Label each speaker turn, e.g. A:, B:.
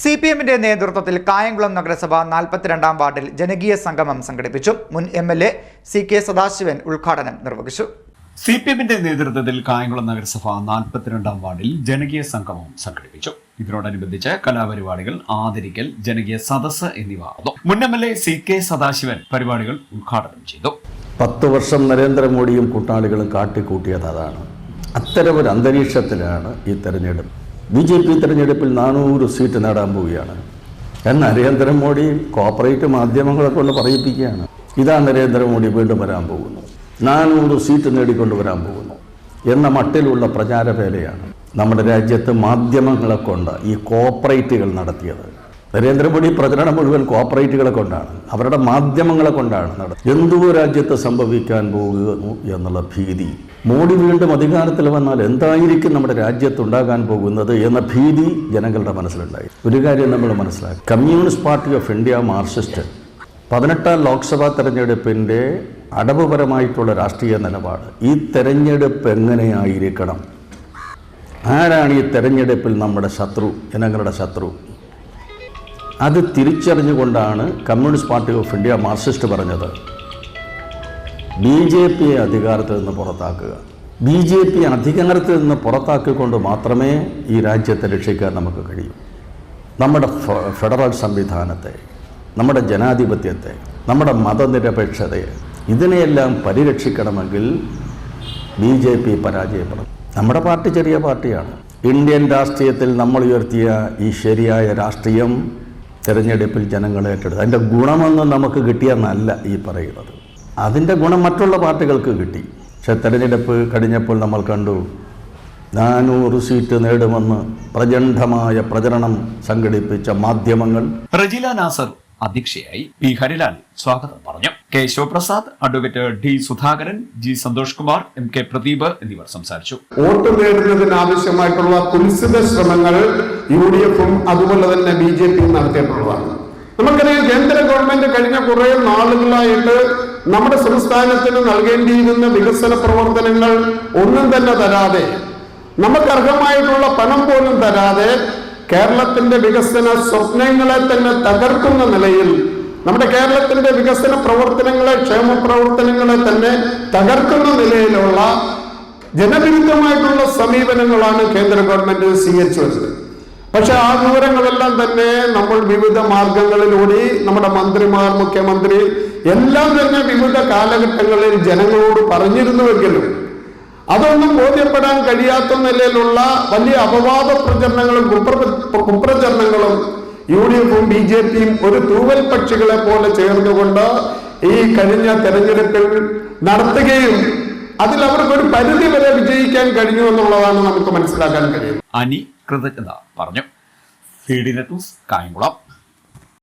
A: C P എമ്മിന്റെ നേതൃത്വത്തിൽ കായംകുളം നഗരസഭ നാൽപ്പത്തിരണ്ടാം വാർഡിൽ ജനകീയ സംഗമം സംഘടിപ്പിച്ചു. മുൻ M L A C K Sadasivan ഉദ്ഘാടനം നിർവഹിച്ചു.
B: സി പി എമ്മിന്റെ നേതൃത്വത്തിൽ കായംകുളം നഗരസഭ നാൽപ്പത്തിരണ്ടാം വാർഡിൽ ജനകീയ സംഗമം സംഘടിപ്പിച്ചു. ഇതിനോടനുബന്ധിച്ച് കലാപരിപാടികൾ ആദരിക്കൽ ജനകീയ സദസ് എന്നിവ നടന്നു മുൻ M L A C K Sadasivan പരിപാടികൾ ഉദ്ഘാടനം ചെയ്തു.
C: പത്ത് വർഷം നരേന്ദ്രമോദിയും കൂട്ടാളികളും കാട്ടിക്കൂട്ടിയത് അതാണ്. അത്തരമൊരു അന്തരീക്ഷത്തിലാണ് ഈ തെരഞ്ഞെടുപ്പ്. ബി ജെ പി തെരഞ്ഞെടുപ്പിൽ നാനൂറ് സീറ്റ് നേടാൻ പോവുകയാണ്. ഞാൻ നരേന്ദ്രമോദി കോപ്പറേറ്റ് മാധ്യമങ്ങളെ കൊണ്ട് പറയിപ്പിക്കുകയാണ്. ഇതാ നരേന്ദ്രമോദി വീണ്ടും വരാൻ പോകുന്നു. നാനൂറ് സീറ്റ് നേടിക്കൊണ്ട് വരാൻ പോകുന്നു. എന്ന മട്ടിലുള്ള പ്രചാരവേലയാണ് നമ്മുടെ രാജ്യത്ത് മാധ്യമങ്ങളെ കൊണ്ട് ഈ കോപ്പറേറ്റുകൾ നടത്തിയത്. നരേന്ദ്രമോദി പ്രചരണം മുഴുവൻ കോപ്പറേറ്റുകളെ കൊണ്ടാണ്. അവരുടെ മാധ്യമങ്ങളെ കൊണ്ടാണ് നടത്തുന്നത് എന്തോ രാജ്യത്ത് സംഭവിക്കാൻ പോകുന്നു എന്നുള്ള ഭീതി. മോഡി വീണ്ടും അധികാരത്തിൽ വന്നാൽ എന്തായിരിക്കും നമ്മുടെ രാജ്യത്ത് ഉണ്ടാകാൻ പോകുന്നത് എന്ന ഭീതി ജനങ്ങളുടെ മനസ്സിലുണ്ടായി. ഒരു കാര്യം നമ്മൾ മനസ്സിലാക്കി. Communist party of India Marxist പതിനെട്ടാം ലോക്സഭാ തെരഞ്ഞെടുപ്പിന്റെ അടവുപരമായിട്ടുള്ള രാഷ്ട്രീയ നിലപാട്. ഈ തെരഞ്ഞെടുപ്പ് എങ്ങനെയായിരിക്കണം? ആരാണ് ഈ തെരഞ്ഞെടുപ്പിൽ നമ്മുടെ ശത്രു ജനങ്ങളുടെ ശത്രു? അത് തിരിച്ചറിഞ്ഞുകൊണ്ടാണ് communist party of India Marxist പറഞ്ഞത്. ബി ജെ പിയെ അധികാരത്തിൽ നിന്ന് പുറത്താക്കുക. ബി ജെ പി അധികാരത്തിൽ നിന്ന് പുറത്താക്കിക്കൊണ്ട് മാത്രമേ ഈ രാജ്യത്തെ രക്ഷിക്കാൻ നമുക്ക് കഴിയൂ. നമ്മുടെ ഫെഡറൽ സംവിധാനത്തെ നമ്മുടെ ജനാധിപത്യത്തെ നമ്മുടെ മതനിരപേക്ഷതയെ ഇതിനെയെല്ലാം പരിരക്ഷിക്കണമെങ്കിൽ ബി ജെ പി പരാജയപ്പെടും നമ്മുടെ പാർട്ടി ചെറിയ പാർട്ടിയാണ്. ഇന്ത്യൻ രാഷ്ട്രീയത്തിൽ നമ്മൾ ഉയർത്തിയ ഈ ശരിയായ രാഷ്ട്രീയം തിരഞ്ഞെടുപ്പിൽ ജനങ്ങൾ ഏറ്റെടുത്തു. അതിന്റെ ഗുണമൊന്നും നമുക്ക് കിട്ടിയെന്നല്ല ഈ പറയുന്നത്. അതിന്റെ ഗുണം മറ്റുള്ള പാർട്ടികൾക്ക് കിട്ടി. പക്ഷെ തെരഞ്ഞെടുപ്പ് കഴിഞ്ഞപ്പോൾ നമ്മൾ കണ്ടു നാനൂറ് സീറ്റ് നേടുമെന്ന് പ്രചണ്ഡമായ പ്രചരണം സംഘടിപ്പിച്ച മാധ്യമങ്ങൾ.
B: റജില നാസർ അധ്യക്ഷയായി പി ഹരിലാൽ സ്വാഗതം പറഞ്ഞു. Keshava Prasad advocate D Sudhakaran G Santhosh Kumar M K Pradeep എന്നിവർ സംസാരിച്ചു.
D: വോട്ട് നേടുന്നതിന് ആവശ്യമായിട്ടുള്ള കുൽസിത ശ്രമങ്ങൾ യു ഡി എഫും അതുപോലെ തന്നെ ബി ജെ പിയും നടത്തിയിട്ടുള്ളതാണ്. നമുക്കറിയാം കേന്ദ്ര ഗവൺമെന്റ് കഴിഞ്ഞ കുറെ നാളുകളായിട്ട് നമ്മുടെ സംസ്ഥാനത്തിന് നൽകേണ്ടിയിരുന്ന വികസന പ്രവർത്തനങ്ങൾ ഒന്നും തന്നെ തരാതെ നമുക്ക് അർഹമായിട്ടുള്ള പണം പോലും തരാതെ കേരളത്തിന്റെ വികസന സ്വപ്നങ്ങളെ തന്നെ തകർക്കുന്ന നിലയിൽ നമ്മുടെ കേരളത്തിന്റെ വികസന പ്രവർത്തനങ്ങളെ ക്ഷേമ പ്രവർത്തനങ്ങളെ തന്നെ തകർക്കുന്ന നിലയിലുള്ള ജനവിരുദ്ധമായിട്ടുള്ള സമീപനങ്ങളാണ് കേന്ദ്ര ഗവൺമെന്റ് സ്വീകരിച്ചു വരുന്നത്. പക്ഷെ ആ വിവരങ്ങളെല്ലാം തന്നെ നമ്മൾ വിവിധ മാർഗങ്ങളിലൂടെ നമ്മുടെ മന്ത്രിമാർ മുഖ്യമന്ത്രി എല്ലാം തന്നെ വിവിധ കാലഘട്ടങ്ങളിൽ ജനങ്ങളോട് പറഞ്ഞിരുന്നുവെങ്കിലും അതൊന്നും ബോധ്യപ്പെടാൻ കഴിയാത്ത നിലയിലുള്ള വലിയ അപവാദ പ്രചരണങ്ങളും കുപ്ര- കുപ്രചരണങ്ങളും യു ഡി എഫും ബി ജെ പിയും ഒരു തൂവൽ പക്ഷികളെ പോലെ ചേർന്നുകൊണ്ട് ഈ കഴിഞ്ഞ തെരഞ്ഞെടുപ്പിൽ നടത്തുകയും അതിൽ അവർക്ക് ഒരു പരിധി വരെ വിജയിക്കാൻ കഴിഞ്ഞു എന്നുള്ളതാണ് നമുക്ക് മനസ്സിലാക്കാൻ കഴിയുന്നത്.
B: കൃതജ്ഞത പറഞ്ഞു. C D net news Kayamkulam